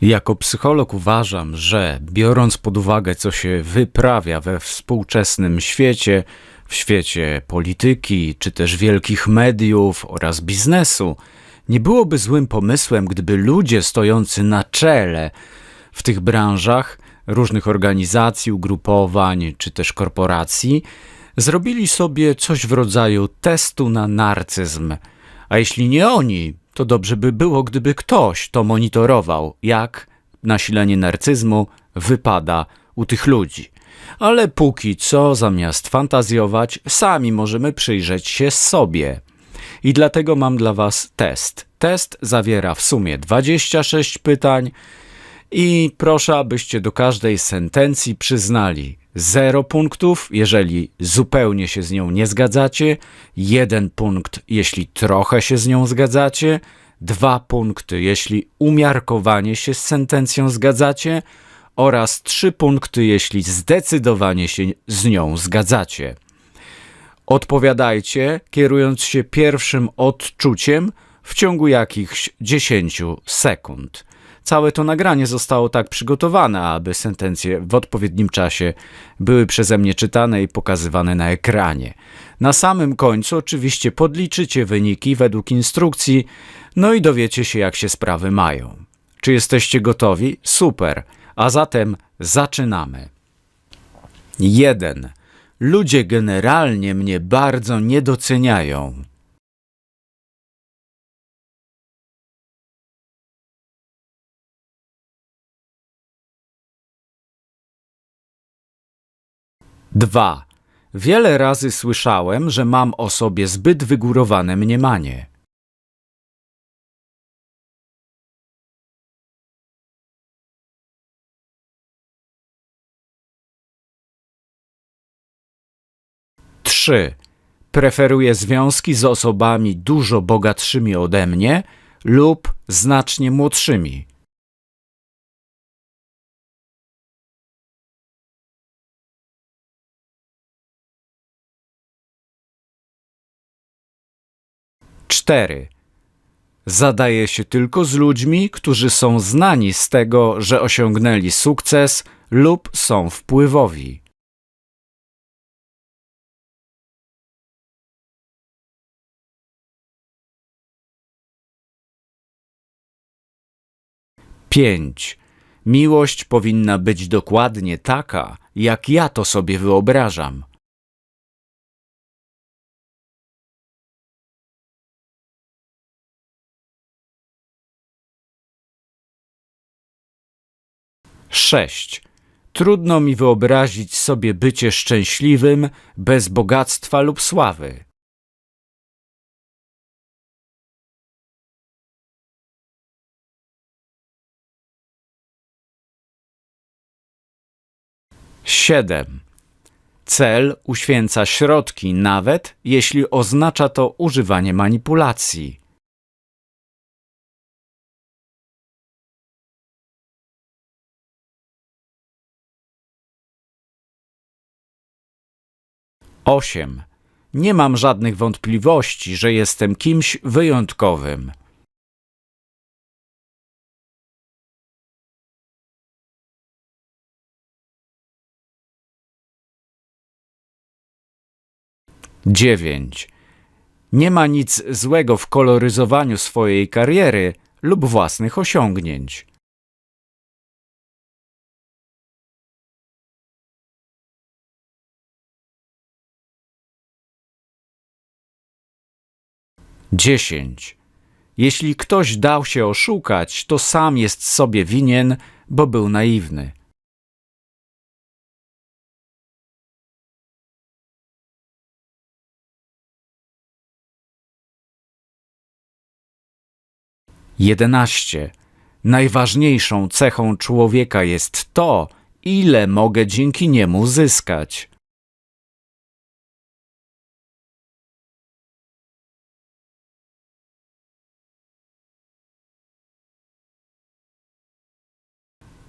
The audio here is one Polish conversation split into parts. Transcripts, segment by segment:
Jako psycholog uważam, że biorąc pod uwagę, co się wyprawia we współczesnym świecie, w świecie polityki, czy też wielkich mediów oraz biznesu, nie byłoby złym pomysłem, gdyby ludzie stojący na czele w tych branżach różnych organizacji, ugrupowań czy też korporacji zrobili sobie coś w rodzaju testu na narcyzm. A jeśli nie oni, to dobrze by było, gdyby ktoś to monitorował, jak nasilenie narcyzmu wypada u tych ludzi. Ale póki co, zamiast fantazjować, sami możemy przyjrzeć się sobie. I dlatego mam dla Was test. Test zawiera w sumie 26 pytań i proszę, abyście do każdej sentencji przyznali 0 punktów, jeżeli zupełnie się z nią nie zgadzacie, 1 punkt, jeśli trochę się z nią zgadzacie, 2 punkty, jeśli umiarkowanie się z sentencją zgadzacie oraz 3 punkty, jeśli zdecydowanie się z nią zgadzacie. Odpowiadajcie, kierując się pierwszym odczuciem w ciągu jakichś 10 sekund. Całe to nagranie zostało tak przygotowane, aby sentencje w odpowiednim czasie były przeze mnie czytane i pokazywane na ekranie. Na samym końcu oczywiście podliczycie wyniki według instrukcji, no i dowiecie się, jak się sprawy mają. Czy jesteście gotowi? Super. A zatem zaczynamy. 1. Ludzie generalnie mnie bardzo nie doceniają. Dwa. Wiele razy słyszałem, że mam o sobie zbyt wygórowane mniemanie. Trzy. Preferuję związki z osobami dużo bogatszymi ode mnie lub znacznie młodszymi. Cztery. Zadaję się tylko z ludźmi, którzy są znani z tego, że osiągnęli sukces lub są wpływowi. Pięć. Miłość powinna być dokładnie taka, jak ja to sobie wyobrażam. Sześć. Trudno mi wyobrazić sobie bycie szczęśliwym bez bogactwa lub sławy. Siedem. Cel uświęca środki, nawet jeśli oznacza to używanie manipulacji. Osiem. Nie mam żadnych wątpliwości, że jestem kimś wyjątkowym. Dziewięć. Nie ma nic złego w koloryzowaniu swojej kariery lub własnych osiągnięć. Dziesięć. Jeśli ktoś dał się oszukać, to sam jest sobie winien, bo był naiwny. Jedenaście. Najważniejszą cechą człowieka jest to, ile mogę dzięki niemu zyskać.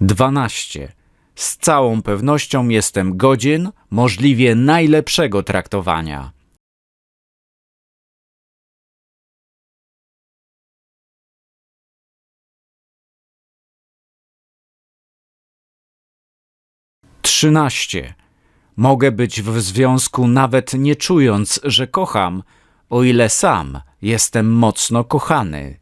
12. Z całą pewnością jestem godzien możliwie najlepszego traktowania. Trzynaście. Mogę być w związku nawet nie czując, że kocham, o ile sam jestem mocno kochany.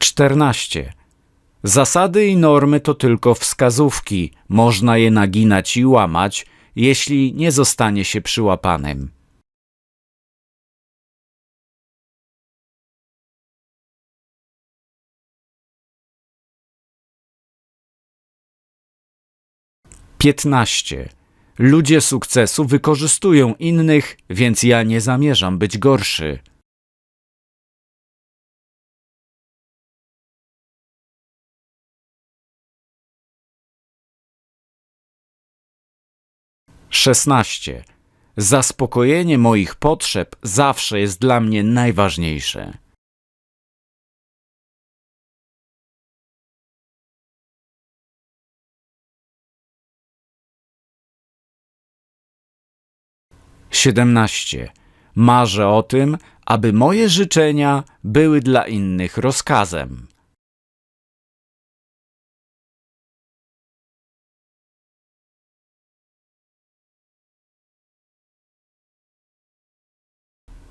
Czternaście. Zasady i normy to tylko wskazówki, można je naginać i łamać, jeśli nie zostanie się przyłapanym. Piętnaście. Ludzie sukcesu wykorzystują innych, więc ja nie zamierzam być gorszy. Szesnaście. Zaspokojenie moich potrzeb zawsze jest dla mnie najważniejsze. Siedemnaście. Marzę o tym, aby moje życzenia były dla innych rozkazem.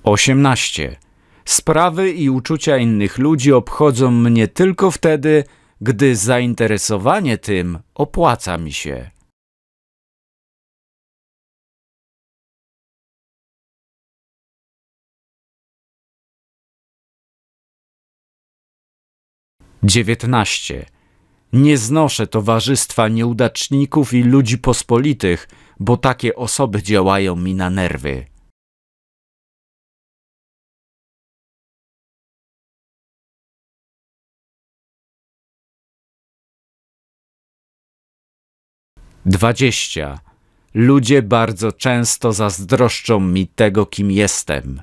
Osiemnaście. Sprawy i uczucia innych ludzi obchodzą mnie tylko wtedy, gdy zainteresowanie tym opłaca mi się. Dziewiętnaście. Nie znoszę towarzystwa nieudaczników i ludzi pospolitych, bo takie osoby działają mi na nerwy. Dwadzieścia. Ludzie bardzo często zazdroszczą mi tego, kim jestem.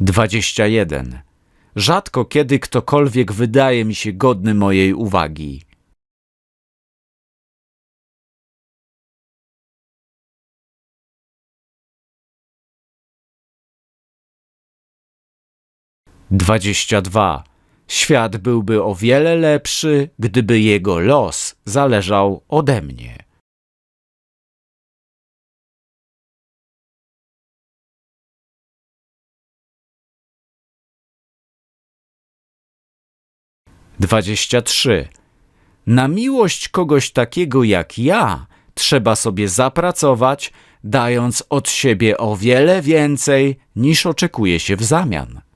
Dwadzieścia jeden. Rzadko kiedy ktokolwiek wydaje mi się godny mojej uwagi. Dwadzieścia dwa. Świat byłby o wiele lepszy, gdyby jego los zależał ode mnie. Dwadzieścia trzy. Na miłość kogoś takiego jak ja trzeba sobie zapracować, dając od siebie o wiele więcej niż oczekuje się w zamian.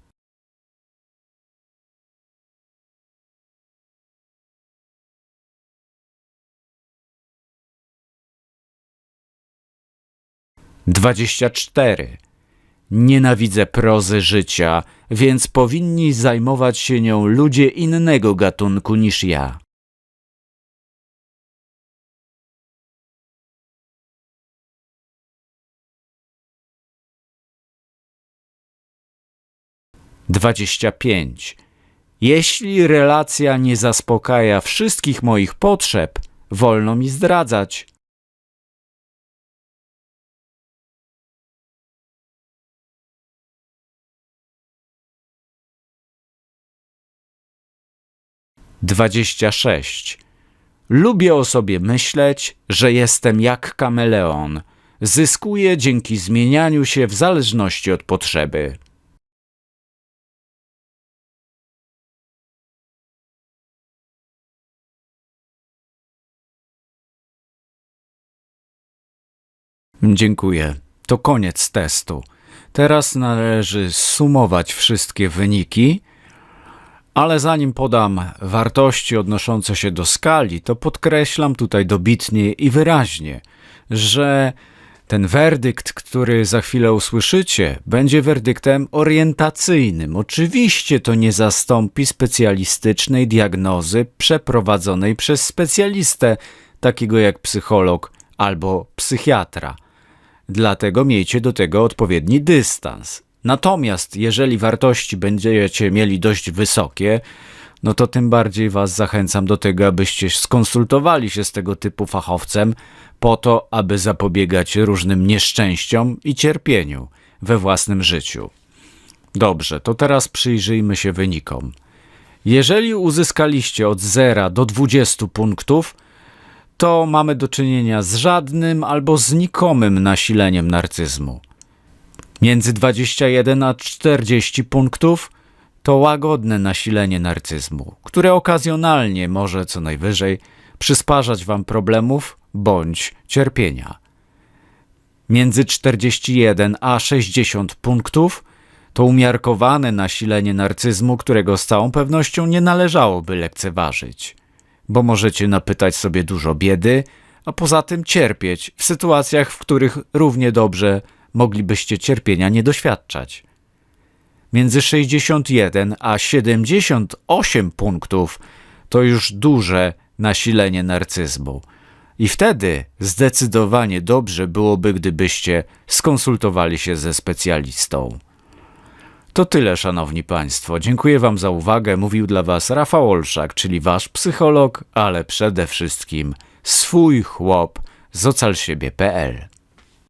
Dwadzieścia cztery. Nienawidzę prozy życia, więc powinni zajmować się nią ludzie innego gatunku niż ja. Dwadzieścia pięć. Jeśli relacja nie zaspokaja wszystkich moich potrzeb, wolno mi zdradzać. Dwadzieścia sześć. Lubię o sobie myśleć, że jestem jak kameleon. Zyskuję dzięki zmienianiu się w zależności od potrzeby. Dziękuję. To koniec testu. Teraz należy sumować wszystkie wyniki, ale zanim podam wartości odnoszące się do skali, to podkreślam tutaj dobitnie i wyraźnie, że ten werdykt, który za chwilę usłyszycie, będzie werdyktem orientacyjnym. Oczywiście to nie zastąpi specjalistycznej diagnozy przeprowadzonej przez specjalistę, takiego jak psycholog albo psychiatra. Dlatego miejcie do tego odpowiedni dystans. Natomiast jeżeli wartości będziecie mieli dość wysokie, no to tym bardziej Was zachęcam do tego, abyście skonsultowali się z tego typu fachowcem, po to, aby zapobiegać różnym nieszczęściom i cierpieniu we własnym życiu. Dobrze, to teraz przyjrzyjmy się wynikom. Jeżeli uzyskaliście od 0 do 20 punktów, to mamy do czynienia z żadnym albo znikomym nasileniem narcyzmu. Między 21 a 40 punktów to łagodne nasilenie narcyzmu, które okazjonalnie może co najwyżej przysparzać wam problemów bądź cierpienia. Między 41 a 60 punktów to umiarkowane nasilenie narcyzmu, którego z całą pewnością nie należałoby lekceważyć, bo możecie napytać sobie dużo biedy, a poza tym cierpieć w sytuacjach, w których równie dobrze moglibyście cierpienia nie doświadczać. Między 61 a 78 punktów to już duże nasilenie narcyzmu. I wtedy zdecydowanie dobrze byłoby, gdybyście skonsultowali się ze specjalistą. To tyle, szanowni państwo. Dziękuję wam za uwagę. Mówił dla was Rafał Olszak, czyli wasz psycholog, ale przede wszystkim swój chłop z ocalsiebie.pl.